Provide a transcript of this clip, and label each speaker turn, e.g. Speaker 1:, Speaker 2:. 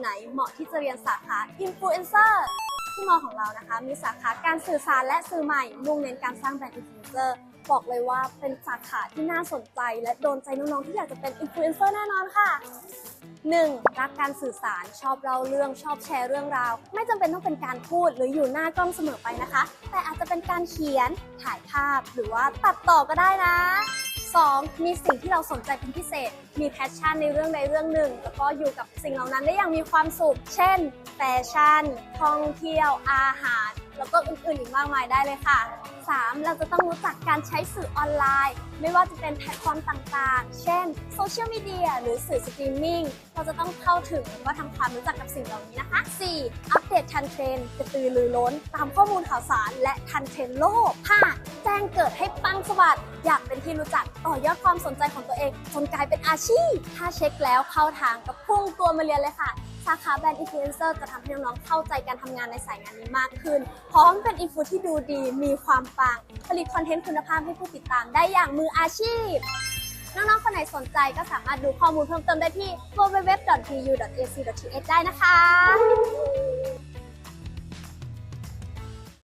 Speaker 1: ไหนเหมาะที่จะเรียนสาขาอินฟลูเอนเซอร์ที่มอของเรานะคะ มีสาขาการสื่อสารและสื่อใหม่มุ่งเน้นการสร้างแบรนด์อินฟลูเอนเซอร์บอกเลยว่าเป็นสาขาที่น่าสนใจ และโดนใจน้องๆที่อยากจะเป็นอินฟลูเอนเซอร์แน่นอนค่ะ 1. รักการสื่อสารชอบเล่าเรื่องชอบแชร์เรื่องราว ไม่จำเป็นต้องเป็นการพูดหรืออยู่หน้ากล้องเสมอไปนะคะ แต่อาจจะเป็นการเขียนถ่ายภาพหรือว่าตัดต่อก็ได้นะ 2. มีสิ่งที่เราสนใจเป็นพิเศษ มีแพชชั่นในเรื่องใดเรื่องหนึ่ง แล้วก็อยู่กับสิ่งเหล่านั้นได้อย่างมีความสุข เช่น แฟชั่น ท่องเที่ยว อาหาร แล้วก็อื่นๆอีกมากมายได้เลยค่ะ 3. เราจะต้องรู้จักการใช้สื่อออนไลน์ ไม่ว่าจะเป็นแพลตฟอร์มต่างๆ เช่นโซเชียลมีเดียหรือสื่อสตรีมมิ่งเราจะต้องเข้าถึงแล้วก็ทำความรู้จักกับสิ่งเหล่านี้นะคะ 4. อัปเดตทันเทรนด์กระตือรือร้น ตามข้อมูลข่าวสาร และทันเทรนโลก 5. แจ้งเกิดให้ปังสวัสดอยากเป็นที่รู้จักต่อยอดความสนใจของตัวเองจนกลายเป็นอาชีพ ถ้าเช็คแล้วเข้าทางก็พุ่งตัวมาเรียนเลยค่ะ สาขาแบรนด์อินฟลูเอนเซอร์จะทำให้น้องๆเข้าใจการทำงานในสายงานนี้มากขึ้น พร้อมเป็นอินฟูที่ดูดีมีความปัง ผลิตคอนเทนต์คุณภาพให้ผู้ติดตามได้อย่างมืออาชีพ น้องๆ คนไหนสนใจก็สามารถดูข้อมูลเพิ่มเติมได้ที่ www.pu.ac.th ได้นะคะ